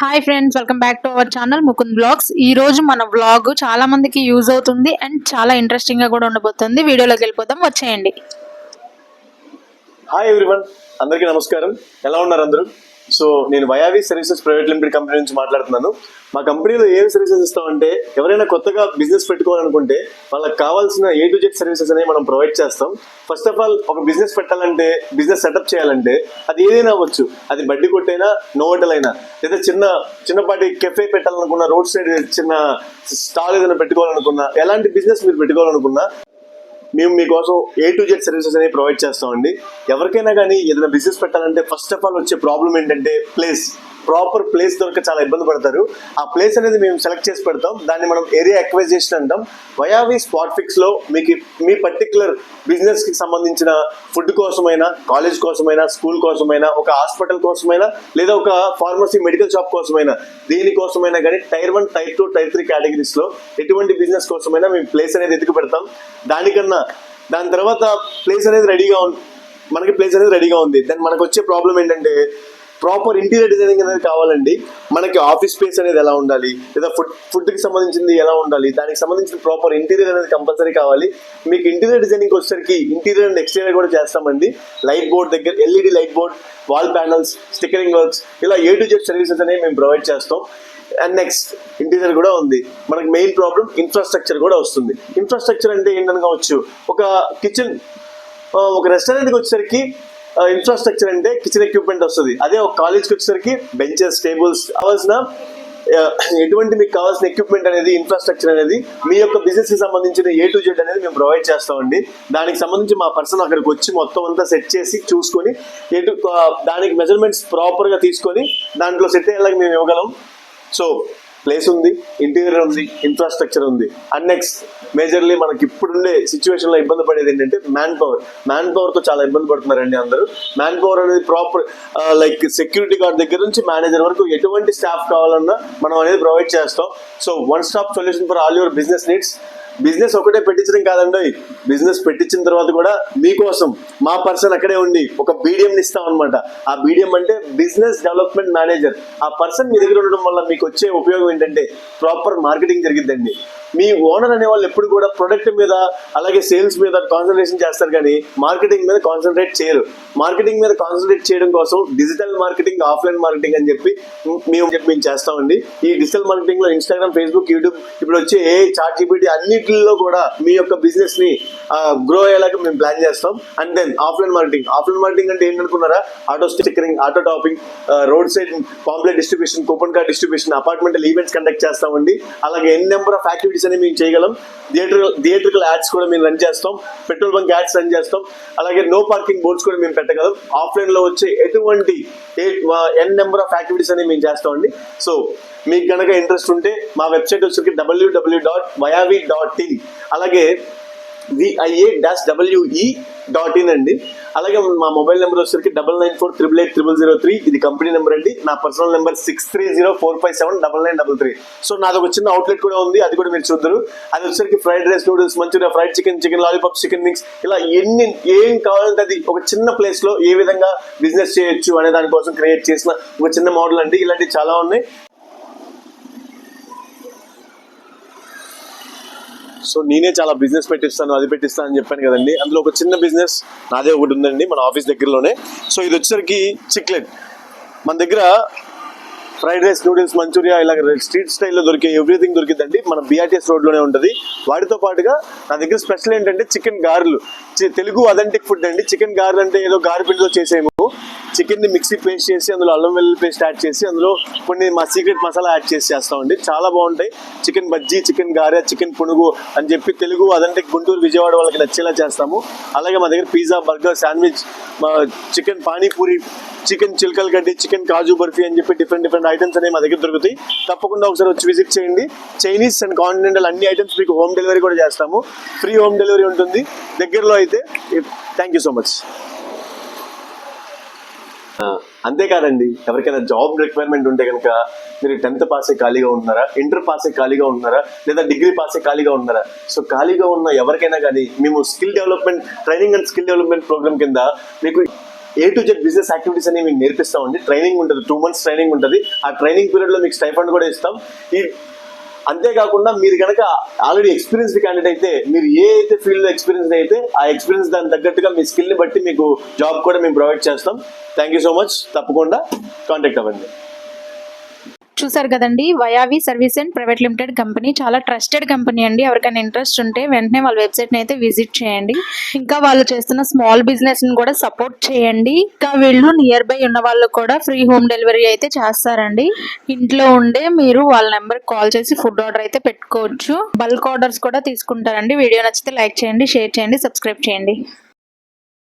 Hi friends welcome back to our channel Mukund blogs ఈ రోజు మన వ్లాగ్ చాలా మందికి యూజ్ అవుతుంది అండ్ చాలా ఇంట్రెస్టింగ్గా కూడా ఉండబోతుంది. వీడియోలోకి వెళ్ళిపోతాం వచ్చేయండి. హాయ్ ఎవ్రీవన్ అందరికీ నమస్కారం. ఎలా ఉన్నారు అందరూ? సో నేను Vayavi services private limited company నుంచి మాట్లాడుతున్నాను. మా కంపెనీలో ఏం సర్వీసెస్ ఇస్తామంటే ఎవరైనా కొత్తగా బిజినెస్ పెట్టుకోవాలనుకుంటే వాళ్ళకి కావాల్సిన ఏ టు జెడ్ సర్వీసెస్ అనేవి మనం ప్రొవైడ్ చేస్తాం. ఫస్ట్ ఆఫ్ ఆల్ ఒక బిజినెస్ పెట్టాలంటే బిజినెస్ సెటప్ చేయాలంటే అది ఏదైనా అవ్వచ్చు. అది బడ్డీ కొట్టైనా నో హోటల్ అయినా లేదా చిన్న చిన్నపాటి కెఫే పెట్టాలనుకున్నా రోడ్ సైడ్ చిన్న స్టాల్ ఏదైనా పెట్టుకోవాలనుకున్నా ఎలాంటి బిజినెస్ మీరు పెట్టుకోవాలనుకున్నా మేము మీకోసం ఏ టు జెడ్ సర్వీసెస్ అనేవి ప్రొవైడ్ చేస్తామండి. ఎవరికైనా కానీ ఏదైనా బిజినెస్ పెట్టాలంటే ఫస్ట్ ఆఫ్ ఆల్ వచ్చే ప్రాబ్లం ఏంటంటే ప్లేస్ ప్రాపర్ ప్లేస్ దొరక చాలా ఇబ్బంది పడతారు. ఆ ప్లేస్ అనేది మేము సెలెక్ట్ చేసి పెడతాం. దాన్ని మనం ఏరియా ఎక్వైజేషన్ అంటాం. వయావి స్పాట్ ఫిక్స్లో మీకు మీ పర్టికులర్ బిజినెస్కి సంబంధించిన ఫుడ్ కోసమైనా కాలేజ్ కోసమైనా స్కూల్ కోసమైనా ఒక హాస్పిటల్ కోసమైనా లేదా ఒక ఫార్మసీ మెడికల్ షాప్ కోసమైనా దేనికోసమైనా కానీ tier one tier two tier three కేటగిరీస్లో ఎటువంటి బిజినెస్ కోసమైనా మేము ప్లేస్ అనేది ఎదుగు పెడతాం. దానికన్నా దాని తర్వాత ప్లేస్ అనేది రెడీగా ఉంది మనకి ప్లేస్ అనేది రెడీగా ఉంది. దాని మనకు వచ్చే ప్రాబ్లం ఏంటంటే ప్రాపర్ ఇంటీరియర్ డిజైనింగ్ అనేది కావాలండి. మనకి ఆఫీస్ స్పేస్ అనేది ఎలా ఉండాలి? లేదా ఫుడ్ ఫుడ్కి సంబంధించింది ఎలా ఉండాలి? దానికి సంబంధించిన ప్రాపర్ ఇంటీరియర్ అనేది కంపల్సరీ కావాలి. మీకు ఇంటీరియర్ డిజైనింగ్ వచ్చేసరికి ఇంటీరియర్ అండ్ ఎక్స్టీరియర్ కూడా చేస్తామండి. లైట్ బోర్డ్ దగ్గర LED light board wall panels stickering works ఇలా ఏ టు జెడ్ సర్వీసెస్ అనేవి మేము ప్రొవైడ్ చేస్తాం. అండ్ నెక్స్ట్ ఇంటీరియర్ కూడా ఉంది. మనకి మెయిన్ ప్రాబ్లం ఇన్ఫ్రాస్ట్రక్చర్ కూడా వస్తుంది. ఇన్ఫ్రాస్ట్రక్చర్ అంటే ఏంటని కావచ్చు ఒక కిచెన్ ఒక రెస్టారెంట్కి వచ్చేసరికి ఇన్ఫ్రాస్ట్రక్చర్ అంటే కిచెన్ ఎక్విప్మెంట్ వస్తుంది. అదే ఒక కాలేజ్కి వచ్చేసరికి బెంచెస్ టేబుల్స్ కావాల్సిన ఎటువంటి మీకు కావాల్సిన ఎక్విప్మెంట్ అనేది ఇన్ఫ్రాస్ట్రక్చర్ అనేది మీ యొక్క బిజినెస్కి సంబంధించిన ఏ టు జెడ్ అనేది మేము ప్రొవైడ్ చేస్తామండి. దానికి సంబంధించి మా పర్సన్ అక్కడికి వచ్చి మొత్తం అంతా సెట్ చేసి చూసుకొని ఎటు దానికి మెజర్మెంట్స్ ప్రాపర్గా తీసుకొని దాంట్లో సెట్ అయ్యేలాగా మేము ఇవ్వగలం. సో ప్లేస్ ఉంది ఇంటీరియర్ ఉంది ఇన్ఫ్రాస్ట్రక్చర్ ఉంది. అండ్ నెక్స్ట్ మేజర్లీ మనకి ఇప్పుడుండే సిచ్యువేషన్లో ఇబ్బంది పడేది ఏంటంటే మ్యాన్ పవర్ మ్యాన్ పవర్తో చాలా ఇబ్బంది పడుతున్నారండి అందరూ. మ్యాన్ పవర్ అనేది ప్రాపర్ లైక్ సెక్యూరిటీ గార్డ్ దగ్గర నుంచి మేనేజర్ వరకు ఎటువంటి స్టాఫ్ కావాలన్నా మనం అనేది ప్రొవైడ్ చేస్తాం. So one stop solution for all your business needs business ఒకటే పెట్టించడం కాదండి. బిజినెస్ పెట్టించిన తర్వాత కూడా మీకోసం మా పర్సన్ అక్కడే ఉండి ఒక బీడియం ఇస్తాం అనమాట ఆ బీడియం అంటే బిజినెస్ డెవలప్మెంట్ మేనేజర్. ఆ పర్సన్ మీ దగ్గర ఉండడం వల్ల మీకు వచ్చే ఉపయోగం ఏంటంటే ప్రాపర్ మార్కెటింగ్ జరిగిద్దండి. మీ ఓనర్ అనే వాళ్ళు ఎప్పుడు కూడా ప్రొడక్ట్ మీద అలాగే సేల్స్ మీద కాన్సన్ట్రేషన్ చేస్తారు కానీ మార్కెటింగ్ మీద కాన్సన్ట్రేట్ చేయరు. మార్కెటింగ్ మీద కాన్సన్ట్రేట్ చేయడం కోసం డిజిటల్ మార్కెటింగ్ ఆఫ్లైన్ మార్కెటింగ్ అని చెప్పి మేము చెప్పి మేము చేస్తామండి. ఈ డిజిటల్ మార్కెటింగ్లో ఇన్స్టాగ్రామ్ ఫేస్బుక్ యూట్యూబ్ ఇప్పుడు వచ్చే ఏ చాట్ జీపీటీ అన్నిటిలో కూడా మీ యొక్క బిజినెస్ని గ్రో అయ్యేలాగా మేము ప్లాన్ చేస్తాం. And then offline marketing offline marketing అంటే ఏంటనుకున్నారా auto stickering auto topping road side pamphlet distribution coupon card distribution అపార్ట్మెంటల్ events conduct చేస్తామండి. అలాగే ఎన్ నెంబర్ ఆఫ్ యాక్టివిటీస్ అనేవి మేము చేయగలం. థియేటర్ థియేటర్కల్ యాడ్స్ కూడా మేము రన్ చేస్తాం. పెట్రోల్ బంక్ యాడ్స్ రన్ చేస్తాం. అలాగే నో పార్కింగ్ బోర్డ్స్ కూడా మేము పెట్టగలం. ఆఫ్లైన్లో వచ్చే ఎటువంటి ఎన్ నెంబర్ ఆఫ్ యాక్టివిటీస్ అనేవి మేము చేస్తామండి సో మీకు కనుక ఇంట్రెస్ట్ ఉంటే మా వెబ్సైట్ వచ్చేసరికి WW dot Vayavi dot in అలాగే VIA dash WE dot in అండి. అలాగే మా మొబైల్ నెంబర్ వచ్చేసరికి double nine four triple eight triple zero three. ఇది కంపెనీ నెంబర్ అండి. నా personal number six three zero four five seven double nine double three. So నాది ఒక చిన్న అవుట్లెట్ కూడా ఉంది. అది కూడా మీరు చూద్దరు. అది వచ్చేసరికి fried rice noodles manchuria fried chicken chicken lollipop chicken mix. ఇలా ఎన్ని ఏం కావాలంటే అది ఒక చిన్న ప్లేస్లో ఏ విధంగా బిజినెస్ చేయొచ్చు అనే దానికోసం క్రియేట్ చేసిన ఒక చిన్న మోడల్ అండి. ఇలాంటివి చాలా ఉన్నాయి. సో నేనే చాలా బిజినెస్ పెట్టిస్తాను అది పెట్టిస్తాను అని చెప్పాను కదండి. అందులో ఒక చిన్న బిజినెస్ నాదే ఒకటి ఉందండి మన ఆఫీస్ దగ్గరలోనే. సో ఇది వచ్చేసరికి చిక్లెట్. మన దగ్గర ఫ్రైడ్ రైస్ నూడిల్స్ మంచూరియా ఇలా స్ట్రీట్ స్టైల్లో దొరికే ఎవ్రీథింగ్ దొరికిందండి మన బీఆర్టీఎస్ రోడ్లోనే ఉంటుంది. వాటితో పాటుగా నా దగ్గర స్పెషల్ ఏంటంటే చికెన్ గారెలు. తెలుగు అథెంటిక్ ఫుడ్ అండి. చికెన్ గారెలు అంటే ఏదో గారె చేసేమో చికెన్ని మిక్సీ పేస్ట్ చేసి అందులో అల్లం వెల్లుల్లి పేస్ట్ యాడ్ చేసి అందులో కొన్ని మా సీక్రెట్ మసాలా యాడ్ చేసి చేస్తామండి చాలా బాగుంటాయి. చికెన్ బజ్జీ చికెన్ గారె చికెన్ పునుగు అని చెప్పి తెలుగు అదంటే గుంటూరు విజయవాడ వాళ్ళకి నచ్చేలా చేస్తాము. అలాగే మా దగ్గర pizza burger sandwich chicken panipuri chicken చిల్కల్ గడ్డి చికెన్ కాజు బర్ఫీ అని చెప్పి డిఫరెంట్ డిఫరెంట్ ఐటమ్స్ అనేవి మా దగ్గర దొరుకుతాయి. తప్పకుండా ఒకసారి వచ్చి విజిట్ చేయండి. చైనీస్ అండ్ కాంటినెంటల్ అన్ని ఐటమ్స్ మీకు హోమ్ డెలివరీ కూడా చేస్తాము. ఫ్రీ హోమ్ డెలివరీ ఉంటుంది. దగ్గరలో అయితే థ్యాంక్ యూ సో మచ్ అంతేకాదండి ఎవరికైనా జాబ్ రిక్వైర్మెంట్ ఉంటే కనుక మీరు టెన్త్ పాసే ఖాళీగా ఉంటున్నారా? ఇంటర్ పాసే ఖాళీగా ఉంటున్నారా? లేదా డిగ్రీ పాసే ఖాళీగా ఉన్నారా సో ఖాళీగా ఉన్న ఎవరికైనా కానీ మేము skill development training and skill development programme కింద మీకు A to Z business activities అనేవి నేర్పిస్తామండి. ట్రైనింగ్ ఉంటుంది టూ మంత్స్ ట్రైనింగ్ ఉంటుంది. ఆ ట్రైనింగ్ పీరియడ్లో మీకు స్టైఫండ్ కూడా ఇస్తాం. ఈ అంతేకాకుండా మీరు కనుక ఆల్రెడీ ఎక్స్పీరియన్స్డ్ క్యాండిడేట్ అయితే మీరు ఏ అయితే ఫీల్డ్లో ఎక్స్పీరియన్స్ అయితే ఆ ఎక్స్పీరియన్స్ దాని తగ్గట్టుగా మీ స్కిల్ని బట్టి మీకు జాబ్ కూడా మేము ప్రొవైడ్ చేస్తాం. థ్యాంక్ యూ సో మచ్ తప్పకుండా కాంటాక్ట్ అవ్వండి. చూసారు కదండి Vayavi service and private limited company చాలా ట్రస్టెడ్ కంపెనీ అండి. ఎవరికైనా ఇంట్రెస్ట్ ఉంటే వెంటనే వాళ్ళ వెబ్సైట్ని అయితే విజిట్ చేయండి. ఇంకా వాళ్ళు చేస్తున్న స్మాల్ బిజినెస్ని కూడా సపోర్ట్ చేయండి. ఇంకా వీళ్ళు నియర్ బై ఉన్న వాళ్ళు కూడా ఫ్రీ హోమ్ డెలివరీ అయితే చేస్తారండి. ఇంట్లో ఉండే మీరు వాళ్ళ నెంబర్ కాల్ చేసి ఫుడ్ ఆర్డర్ అయితే పెట్టుకోవచ్చు. బల్క్ ఆర్డర్స్ కూడా తీసుకుంటారండి. వీడియో నచ్చితే లైక్ చేయండి షేర్ చేయండి సబ్స్క్రైబ్ చేయండి.